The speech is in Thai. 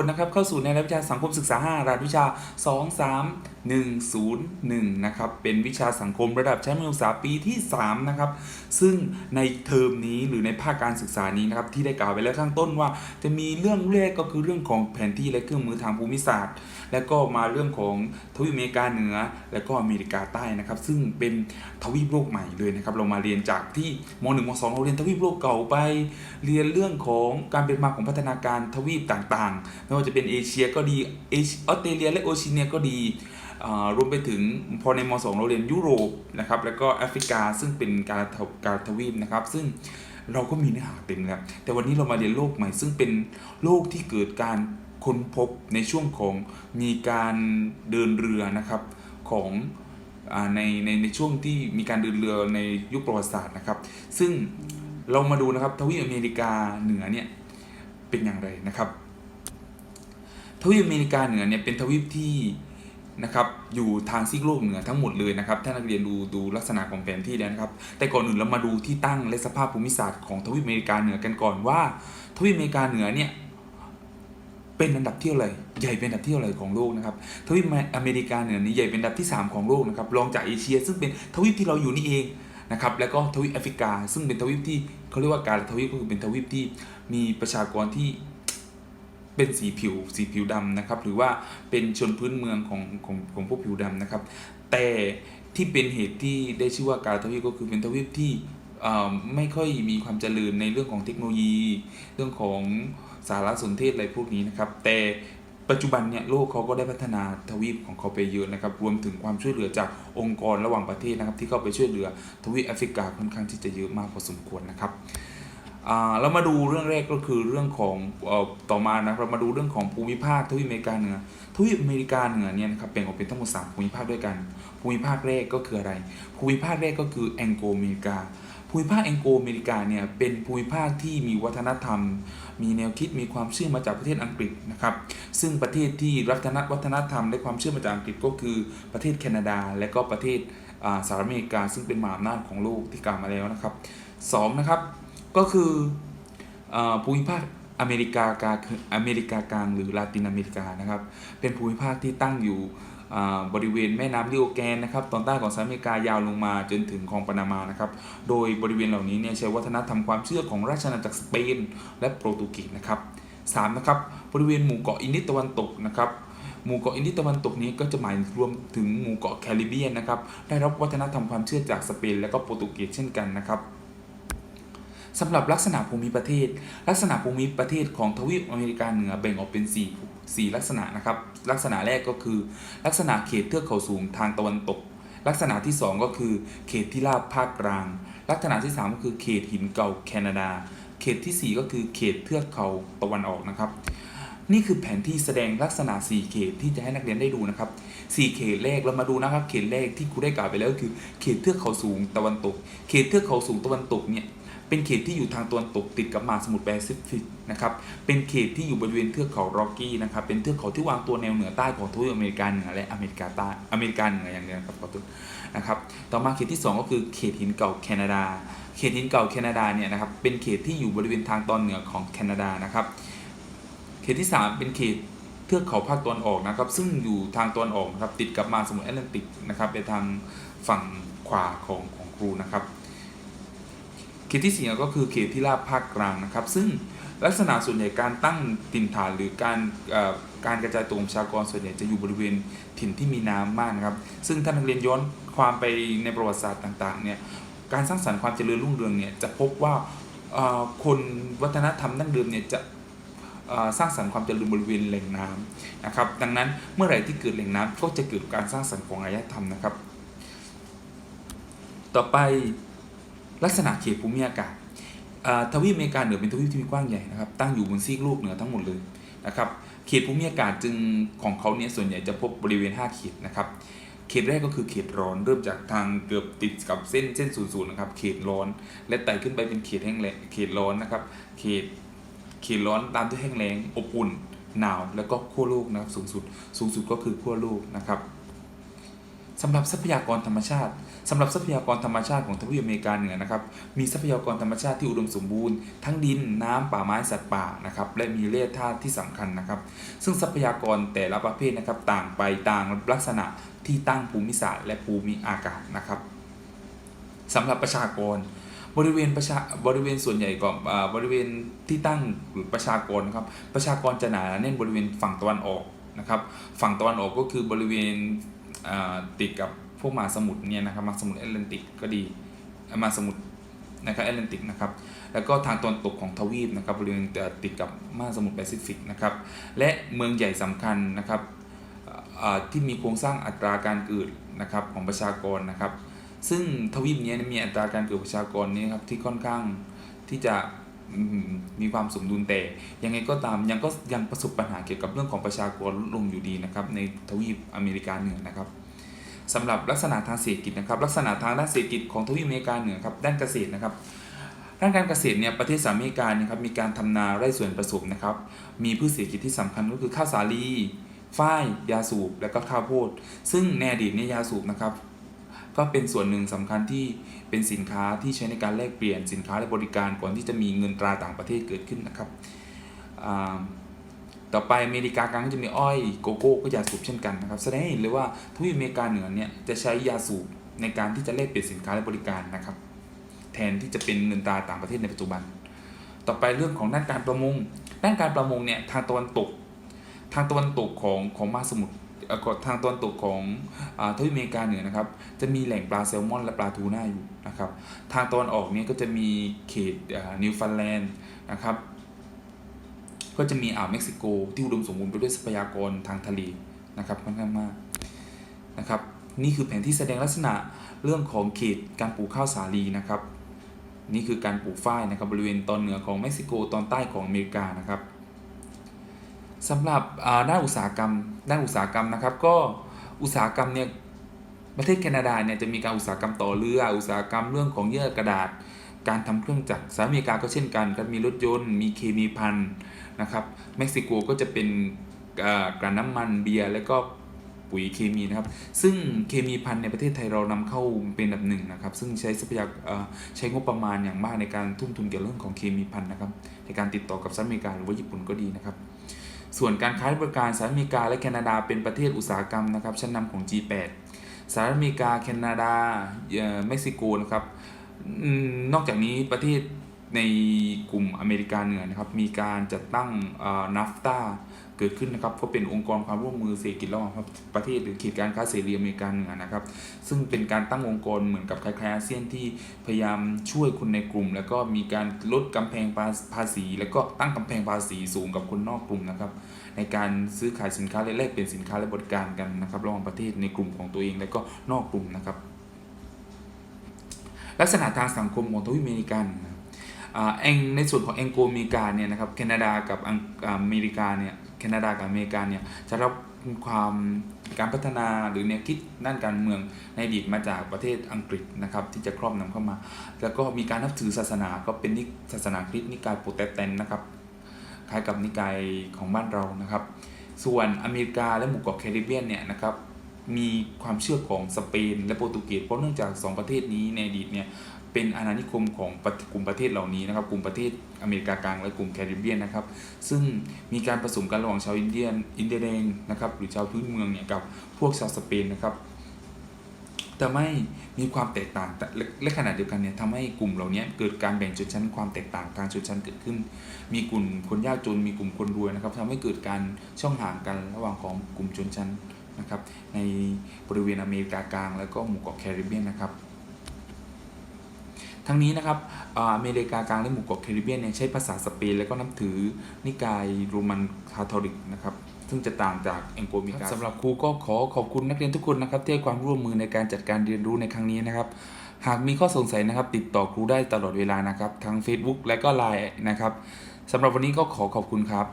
คนนะครับเข้าสู่ในรายวิชาสังคมศึกษา 5 รายวิชา 2 3 1 0 1 นะครับ เป็นวิชาสังคมระดับชั้นมัธยมศึกษาปีที่ 3 นะครับ ซึ่งในเทอมนี้หรือในภาคการศึกษานี้นะครับ ที่ได้กล่าวไปแล้วข้างต้นว่า จะมีเรื่องแรกก็คือเรื่องของแผนที่และเครื่องมือทางภูมิศาสตร์แล้วก็มาเรื่องของทวีปอเมริกาเหนือ และก็อเมริกาใต้นะครับ ซึ่งเป็นทวีปโลกใหม่เลยนะครับ เรามาเรียนจากที่ม .1 ม .2 เราเรียนทวีปโลกเก่าไป เรียนเรื่องของการเป็นมาของพัฒนาการทวีปต่างๆ ไม่ว่าจะเป็นเอเชียก็ดีออสเตรเลียและโอเชียเนียก็ดีรวมไปถึงพอในม .2 เราเรียนยุโรปนะครับแล้วก็แอฟริกาซึ่งเป็นการการทวีปนะครับ ซึ่งเราก็มีเนื้อหาเต็มแล้วแต่วันนี้เรามาเรียนโลกใหม่ ซึ่งเป็นโลกที่เกิดการ ค้นพบในช่วงของมีการเดินเรือนะครับของอในในในช่วงที่มีการเดินเรือในยุคประวัติศาสตร์นะครับ ซึ่งเรามาดูนะครับทวีปอเมริกาเหนือเนี่ยเป็นอย่างไรนะครับทวีปอเมริกาเหนือเนี่ยเป็นทวีปที่นะครับอยู่ทางซีกโลกเหนือทั้งหมดเลยนะครับถ้านักเรียนดูดูลักษณะของแผนที่แล้วนะครับ แต่ก่อนอื่นเรามาดูที่ตั้งและสภาพภูมิศาสตร์ของทวีปอเมริกาเหนือกันก่อนว่า ทวีปอเมริกาเหนือเนี่ย เป็นอันดับที่เท่าไรใหญ่เป็นอันดับที่เท่าไรของโลกนะครับทวีปอเมริกาเหนือนี่ใหญ่เป็นอันดับที่ 3 ของโลกนะครับรองจากเอเชีย ซึ่งเป็นทวีปที่เราอยู่นี่เองนะครับแล้วก็ทวีปแอฟริกา ซึ่งเป็นทวีปที่เขาเรียกว่าการทวีปก็คือเป็นทวีปที่มีประชากรที่เป็นสีผิวสีผิวดำนะครับหรือว่าเป็นชนพื้นเมืองของของของพวกผิวดำนะครับ แต่ที่เป็นเหตุที่ได้ชื่อว่าการทวีปก็คือเป็นทวีปที่ ไม่ค่อยมีความเจริญในเรื่องของเทคโนโลยี เรื่องของสารสนเทศอะไรพวกนี้นะครับ แต่ปัจจุบันเนี่ยโลกเขาก็ได้พัฒนาทวีปของเขาไปเยอะนะครับ รวมถึงความช่วยเหลือจากองค์กรระหว่างประเทศนะครับ ที่เข้าไปช่วยเหลือทวีปแอฟริกาค่อนข้างที่จะเยอะมากพอสมควรนะครับเรามาดูเรื่องแรกก็คือเรื่องของอต่อมานะครับเรามาดูเรื่องของภูมิภาคทวีปอเมริกาเหนือทวีปอเมริกาเหนือเนี่ยนะครับแบ่งออกเป็นทั้งหมด3ภูมิภาคด้วยกัน ภูมิภาคแรกก็คืออะไร ภูมิภาคแรกก็คือแองโกอเมริกา ภูมิภาคแองโกอเมริกาเนี่ยเป็นภูมิภาคที่มีวัฒนธรรม มีแนวคิดมีความเชื่อมาจากประเทศอังกฤษนะครับซึ่งประเทศที่รับวัฒนธรรมและความเชื่อมาจากอังกฤษก็คือประเทศแคนาดา และก็ประเทศอ่าสหรัฐอเมริกา ซึ่งเป็นมหาอำนาจของโลกที่กล่าวมาแล้วนะครับสองนะครับก็คือภูมิภาคอเมริกากลางอเมริกากลางหรือลาตินอเมริกานะครับเป็นภูมิภาคที่ตั้งอยู่ บริเวณแม่น้ำลิโอแกนนะครับตอนใต้ของสหรัฐอเมริกายาวลงมาจนถึงคลองปานามานะครับโดยบริเวณเหล่านี้เนี่ยใช้วัฒนธรรมความเชื่อของราชอาณาจักรสเปน และโปรตุเกสนะครับสามนะครับบริเวณหมู่เกาะอินดิตะวันตกนะครับหมู่เกาะอินดิตะวันตกนี้ก็จะหมายรวมถึงหมู่เกาะแคริบเบียนนะครับได้รับวัฒนธรรมความเชื่อจากสเปนและก็โปรตุเกสเช่นกันนะครับ สำหรับลักษณะภูมิประเทศ ลักษณะภูมิประเทศของทวีปอเมริกาเหนือแบ่งออกเป็น 4 4 ลักษณะนะครับ ลักษณะแรกก็คือ ลักษณะเขตเทือกเขาสูงทางตะวันตก ลักษณะที่ 2 ก็คือ เขตที่ราบภาคกลาง ลักษณะที่ 3 ก็คือเขตหินเก่าแคนาดา เขตทีสี่4 ก็คือเขตเทือกเขาตะวันออกนะครับ นี่คือแผนที่แสดงลักษณะ 4 เขตที่จะให้นักเรียนได้ดูนะครับ 4 เขตแรกเรามาดูนะครับ เขตแรกที่ครูได้กล่าวไปแล้วก็คือ เขตเทือกเขาสูงตะวันตก เขตเทือกเขาสูงตะวันตกเนี่ย เป็นเขตที่อยู่ทางตะวันตกติดกับมหาสมุทรแปซิฟิกนะครับ เป็นเขตที่อยู่บริเวณเทือกเขาโรกกี้นะครับ เป็นเทือกเขาที่วางตัวแนวเหนือใต้ของทวีปอเมริกาเหนือและอเมริกาใต้ อเมริกาเหนืออย่างเดียวนะครับขอโทษนะครับ ต่อมาเขตที่ 2 ก็คือเขตหินเก่าแคนาดา เขตหินเก่าแคนาดาเนี่ยนะครับ เป็นเขตที่อยู่บริเวณทางตอนเหนือของแคนาดานะครับ เขตที่ 3 เป็นเขตเทือกเขาภาคตะวันออกนะครับ ซึ่งอยู่ทางตะวันออกนะครับ ติดกับมหาสมุทรแอตแลนติกนะครับ ไปทางฝั่งขวาของของครูนะครับ เขตที่สี่ก็คือเขตที่ราบภาคกลางนะครับ ซึ่งลักษณะส่วนใหญ่การตั้งถิ่นฐานหรือการการกระจายตัวของประชากรส่วนใหญ่จะอยู่บริเวณถิ่นที่มีน้ำมากนะครับ ซึ่งถ้านักเรียนย้อนความไปในประวัติศาสตร์ต่างๆเนี่ยการสร้างสรรค์ความเจริญรุ่งเรืองเนี่ยจะพบว่าคนวัฒนธรรมดั้งเดิมเนี่ยจะสร้างสรรค์ความเจริญบริเวณแหล่งน้ำนะครับ ดังนั้นเมื่อไหร่ที่เกิดแหล่งน้ำก็จะเกิดการสร้างสรรค์ของอารยธรรมนะครับ ต่อไป ลักษณะเขตภูมิอากาศทวีปอเมริกาเหนือเป็นทวีปที่มีกว้างใหญ่นะครับตั้งอยู่บนซีกโลกเหนือทั้งหมดเลยนะครับเขตภูมิอากาศจึงของเขาเนี่ยส่วนใหญ่จะพบบริเวณ 5 เขตนะครับเขตแรกก็คือเขตร้อนเริ่มจากทางเกือบติดกับเส้นเส้นศูนย์ศูนย์นะครับเขตร้อน และไต่ขึ้นไปเป็นเขตแห้งแล้งเขตร้อนนะครับเขตเขตร้อนตามด้วยแห้งแล้งอบอุ่นหนาวแล้วก็ขั้วโลกนะครับสูงสุดสูงสุดก็คือขั้วโลกนะครับ สำหรับทรัพยากรธรรมชาติสำหรับทรัพยากรธรรมชาติของทวีปอเมริกาเหนือนะครับมีทรัพยากรธรรมชาติที่อุดมสมบูรณ์ทั้งดินน้ำป่าไม้สัตว์ป่านะครับและมีแร่ธาตุที่สำคัญนะครับ ซึ่งทรัพยากรแต่ละประเภทนะครับต่างไปต่างลักษณะที่ตั้งภูมิศาสตร์และภูมิอากาศนะครับสำหรับประชากรบริเวณประชาบริเวณส่วนใหญ่ของอ่าบริเวณที่ตั้งประชากรครับประชากรจะหนาแน่นบริเวณฝั่งตะวันออกนะครับ ฝั่งตะวันออกก็คือบริเวณ ติดกับพวกมหาสมุทรเนี่ยนะครับมหาสมุทรแอตแลนติกก็ดีมหาสมุทรนะครับแอตแลนติกนะครับแล้วก็ทางตอนตกของทวีปนะครับบริเวณติดกับมหาสมุทรแปซิฟิกนะครับและเมืองใหญ่สำคัญนะครับที่มีโครงสร้างอัตราการเกิดนะครับของประชากรนะครับ ซึ่งทวีปนี้มีอัตราการเกิดประชากรนี้ครับที่ค่อนข้างที่จะ มีความสมดุลแต่ ยังไงก็ตามยังก็ยังประสบปัญหาเกี่ยวกับเรื่องของประชากรลดลงอยู่ดีนะครับในทวีปอเมริกาเหนือนะครับสำหรับลักษณะทางเศรษฐกิจนะครับลักษณะทางด้านเศรษฐกิจของทวีปอเมริกาเหนือครับด้านเกษตรนะครับด้านการเกษตรเนี่ยประเทศสหรัฐอเมริกาเนี่ยครับมีการทำนาไร่สวนผสมนะครับมีพืชเศรษฐกิจที่สำคัญก็คือข้าวสาลีฝ้ายยาสูบและก็ข้าวโพด ซึ่งในอดีตเนี่ยยาสูบนะครับ ก็เป็นส่วนหนึ่งสำคัญที่เป็นสินค้าที่ใช้ในการแลกเปลี่ยนสินค้าและบริการก่อนที่จะมีเงินตราต่างประเทศเกิดขึ้นนะครับต่อไปอเมริกากลางก็จะมีอ้อยโกโก้ก็ยาสูบเช่นกันนะครับแสดงให้เห็นเลยว่าทวีปอเมริกาเหนือเนี่ยจะใช้ยาสูบในการที่จะแลกเปลี่ยนสินค้าและบริการนะครับ แทนที่จะเป็นเงินตราต่างประเทศในปัจจุบัน ต่อไปเรื่องของด้านการประมงด้านการประมงเนี่ยทางตะวันตก ทางตะวันตกของของมหาสมุทร ก็ทางตะวันตกของอทวีปอเมริกาเหนือนะครับ จะมีแหล่งปลาแซลมอนและปลาทูน่าอยู่นะครับ ทางตะวันออกนี่ยก็จะมีเขตนิวฟันแลนด์นะครับ ก็จะมีอ่าวเม็กซิโกที่อุดมสมบูรณ์ไปด้วยทรัพยากรทางทะเลนะครับค่อนข้างมากนะครับนี่คือแผนที่แสดงลักษณะเรื่องของเขตการปลูกข้าวสาลีนะครับ นี่คือการปลูกฝ้ายนะครับบริเวณตอนเหนือของเม็กซิโกตอนใต้ของอเมริกานะครับ สำหรับด้านอุตสาหกรรม ด้านอุตสาหกรรมนะครับ ก็อุตสาหกรรมเนี่ยประเทศแคนาดาเนี่ยจะมีการอุตสาหกรรมต่อเรือ อุตสาหกรรมเรื่องของเยื่อกระดาษ การทำเครื่องจักรสหรัฐอเมริกาก็เช่นกันก็มีรถยนต์ มีเคมีพันนะครับเม็กซิโกก็จะเป็นอ่าการน้ำมันเบียร์และก็ปุ๋ยเคมีนะครับ ซึ่งเคมีพันในประเทศไทยเรานำเข้าเป็นอันดับหนึ่งนะครับ ซึ่งใช้ทรัพยากรใช้งบประมาณอย่างมากในการทุ่มทุนเกี่ยวกับเรื่องของเคมีพันนะครับ ในการติดต่อกับสหรัฐอเมริกาหรือว่าญี่ปุ่นก็ดีนะครับ ส่วนการค้าบริการสหรัฐอเมริกาและแคนาดาเป็นประเทศอุตสาหกรรมนะครับชั้นนำของ G8 สหรัฐอเมริกา แคนาดาเอ่อเม็กซิโกนะครับนอกจากนี้ประเทศในกลุ่มอเมริกาเหนือนะครับมีการจัดตั้งนัฟตา เกิดขึ้นนะครับก็เป็นองค์กรความร่วมมือเศรษฐกิจระหว่างประเทศหรือเขตการค้าเสรีอเมริกาเหนือนะครับ ซึ่งเป็นการตั้งองค์กรเหมือนกับคล้ายๆอาเซียนที่พยายามช่วยคนในกลุ่ม แล้วก็มีการลดกำแพงภาษี แล้วก็ตั้งกำแพงภาษีสูงกับคนนอกกลุ่มนะครับ ในการซื้อขายสินค้าและแลกเปลี่ยนสินค้าและบริการกันนะครับระหว่างประเทศในกลุ่มของตัวเอง และก็นอกกลุ่มนะครับ ลักษณะทางสังคมของทวีปอเมริกันนะครับอ่าแองในส่วนของแองโกอเมริกาเนี่ยนะครับแคนาดากับอเมริกาเนี่ย แคนาดากับอเมริกาเนี่ยจะรับความการพัฒนาหรือแนวคิดด้านการเมืองในอดีตมาจากประเทศอังกฤษนะครับที่จะครอบนำเข้ามา แล้วก็มีการนับถือศาสนาก็เป็นนิศาสนาคริสต์นิกายโปรเตสแตนต์นะครับคล้ายกับนิกายของบ้านเรานะครับ ส่วนอเมริกาและหมู่เกาะแคริบเบียนเนี่ยนะครับมีความเชื่อของสเปนและโปรตุเกสเพราะเนื่องจาก 2 ประเทศนี้ในอดีตเนี่ย เป็นอาณานิคมของกลุ่มประเทศเหล่านี้นะครับ กลุ่มประเทศอเมริกากลางและกลุ่มแคริบเบียนนะครับ ซึ่งมีการผสมกันระหว่างชาวอินเดียนอินเดียแดงนะครับ หรือชาวพื้นเมืองเนี่ยกับพวกชาวสเปนนะครับแต่ไม่มีความแตกต่างและและขณะเดียวกันเนี่ยทำให้กลุ่มเหล่านี้เกิดการแบ่งชนชั้นความแตกต่างการชนชั้นเกิดขึ้น มีกลุ่มคนยากจนมีกลุ่มคนรวยนะครับทำให้เกิดการช่องห่างกันระหว่างของกลุ่มชนชั้นนะครับในบริเวณอเมริกากลาง แล้วก็หมู่เกาะแคริบเบียนนะครับ ทั้งนี้นะครับอเมริกากลางและหมู่เกาะแคริบเบียนเนี่ยใช้ภาษาสเปนแล้วก็นับถือนิกายโรมันคาทอลิกนะครับซึ่งจะต่างจากแองโกลมิกาสำหรับครูก็ขอขอบคุณนักเรียนทุกคนนะครับที่ให้ความร่วมมือในการจัดการเรียนรู้ในครั้งนี้นะครับ หากมีข้อสงสัยนะครับ ติดต่อครูได้ตลอดเวลานะครับทั้ง Facebook และก็ Line นะครับสำหรับวันนี้ก็ขอขอบคุณครับ